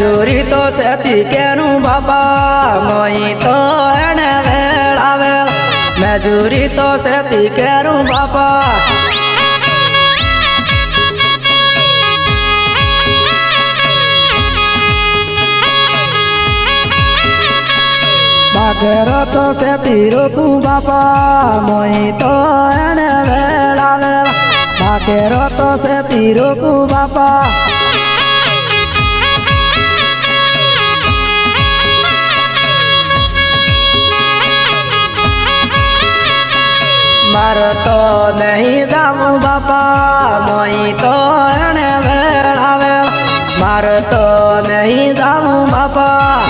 મજૂરી તો સેતી કેનું બાપા મોઈ તો એને વેળાવેલ મજૂરી તો સેતી કેનું બાપા બાઘેરો તો સેતી રોકું બાપા મોઈ તો એને વેળાવેલ બાઘેરો તો સેતી રોકું બાપા મારે તો નહીં જાવું બાપા મોઈ તો એને વેળાવે. માર તો નહીં જાવું બાપા.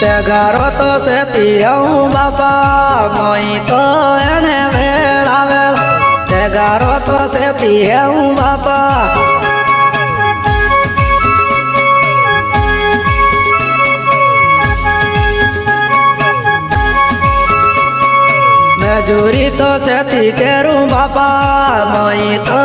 તે ઘરો તો સેતી હું બાપા મોઈ તો એને વેળાવે. તે તો સેતી હું બાપા. મજૂરી તો સેથી કેરું બાપા મય તો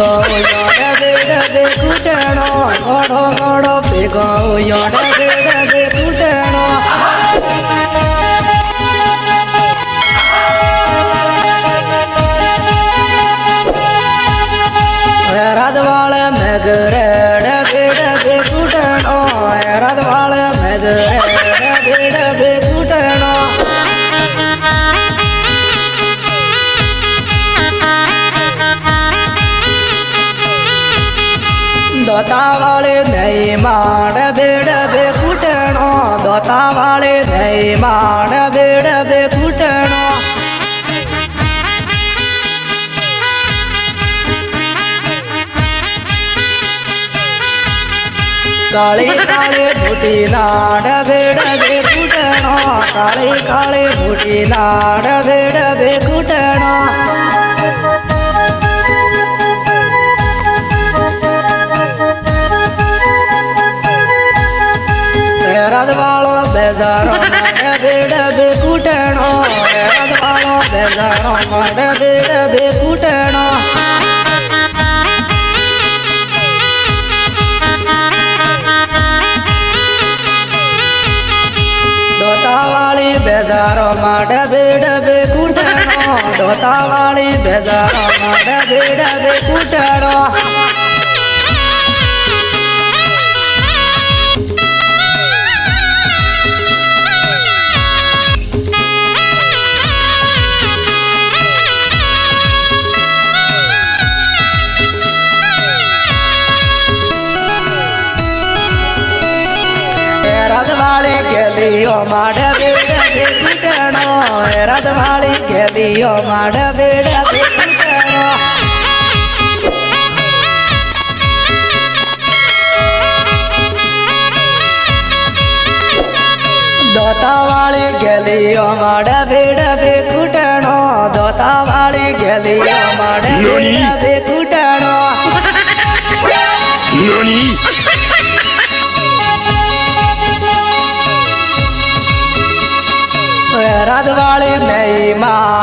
ભેગો યોડે બેડે બે કૂટેણો ગોડો ગોડો ભેગો યોડે બેડે બે કૂટેણો રદવાળે મેઘરેડે બેડે બે કૂટેણો રદવાળે મેઘરેડે બેડે ದೊತಾವಳೆ ದಯ ಮಾಡಬೇಡವೆ ಕುಟಣೋ ದೊತಾವಳೆ ದಯ ಮಾಡಬೇಡವೆ ಕುಟಣೋ ಕಾಳೆ ಕಾಳೆ ಬುಟಿ ನಾಡಬೇಡವೆ ಕುಟಣೋ ಕಾಳೆ ಕಾಳೆ ಬುಟಿ ನಾಡಬೇಡವೆ ಕುಟಣೋ રદવાળો બેજારો મારે બેડ બે કૂટણો રદવાળો બેજારો મારે બેડ બે કૂટણો દોતાવાળી બેજારો મારે બેડ બે કૂટણો દોતાવાળી બેજારો માડે બેડ બે કૂટણો રદવાળી ગેલીઓ માડે બેડ બે કૂટણો દોતાવાળી ગેલીઓ માડે બેડ બે કૂટણો દોતાવાળી ગેલીઓ માડે બેડ બે NANI? નહીં બેડ